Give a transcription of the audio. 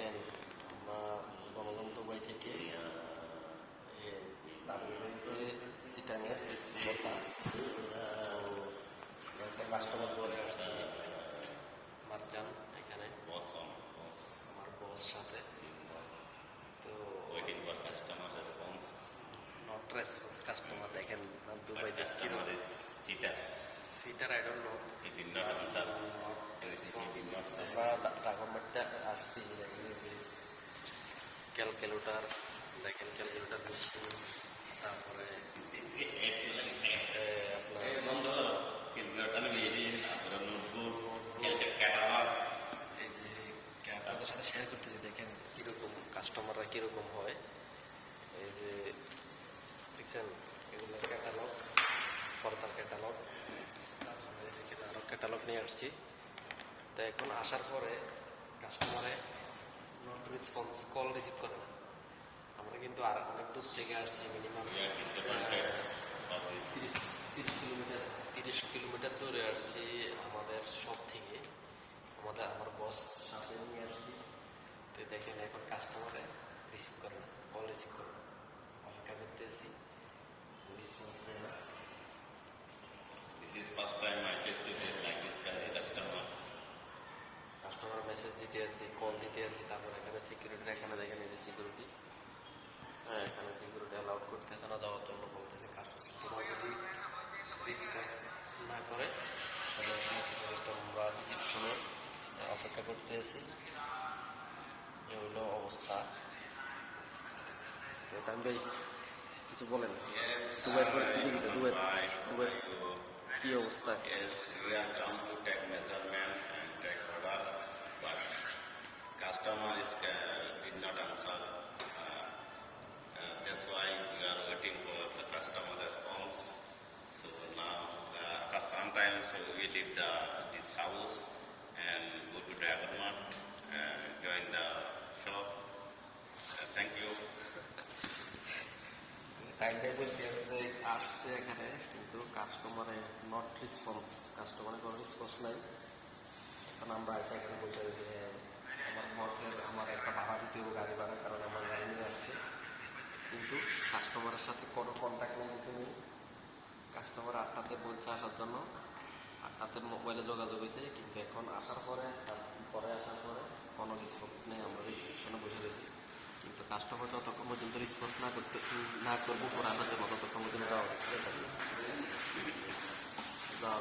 দেখেন আমরা গণতন্ত্র দুবাই থেকে সিটাঙের একটা কাস্টমার বলে আসছে মারজান এখানে। আমার বস সাথে। তো for customer response. Not response customer দেখেন Dubai customer is cheater. Cheater I don't know did not say. আমরা ক্যালকুলেটর দেখেন ক্যালকুলেটর মেশিন তারপরে আপনাদের সাথে শেয়ার করতেছি দেখেন কীরকম কাস্টমাররা কীরকম হয়। এই যে দেখছেন? এগুলো ক্যাটালগ ফর্দার ক্যাটালগ তারপরে আরও ক্যাটালগ নিয়ে আসছি। তো এখন আসার পরে কাস্টমারে নট রেসপন্স কল রিসিভ করে না। আমরা কিন্তু আর অনেক দূর থেকে আসছি মিনিমাম তিরিশ তিরিশ কিলোমিটার তিরিশ কিলোমিটার দূরে আসছি আমাদের সব থেকে। আমাদের আমার বস সাথে নিয়ে আসছি। তো দেখেন এখন কাস্টমারে রিসিভ করে না কল রিসিভ করে না। অপেক্ষা করতে আছি রেসপন্স দেয় না। মেসেজ দিতে আসি কল দিতে আসি তারপর এখানে সিকিউরিটি এখানে দেখেন এই যে সিকিউরিটি হ্যাঁ এখানে সিকিউরিটি অ্যালাউড করতেছে না যাওয়ার জন্য বলতেছে কাস্টমার যদি রিসপন্স না করে তাহলে রিসিপশনে অপেক্ষা করতে আছি এ হলো অবস্থা। তো তামিম ভাই কিছু বলেন? দুবাইয়ের পরিস্থিতি? দুবাই দুবাই কি অবস্থা? Yes, we are come to take measurement. Sometimes we leave the this house and go to Dragon Mart, uh, join the shop. Uh, thank you. টাইমটাই বলতে হবে যে আসছে এখানে কিন্তু কাস্টমারে নট রেসপন্স কাস্টমারে কোনো রেসপন্স নাই এখন আমরা এসে এখানে বসে যে আমার বসের আমার একটা ভাড়া দিতে হবে গাড়ি ভাড়া কারণ আমার গাড়ি নিয়ে আসছে কিন্তু কাস্টমারের সাথে কোনো কন্ট্যাক্ট নেই নেই আটটাতে বলছে আসার জন্য। তাতে মোবাইলে যোগাযোগ হয়েছে, কিন্তু এখন আসার পরে পরে আসার পরে কোনো রেসপন্স নেই, আমরা রিসেপশনে বসে রয়েছি। কিন্তু কাস্টমার যতক্ষণ পর্যন্ত রেসপন্স না করতে, না করব পরে আসার জন্য ততক্ষণ পর্যন্ত যাওয়া যাবে যাওয়া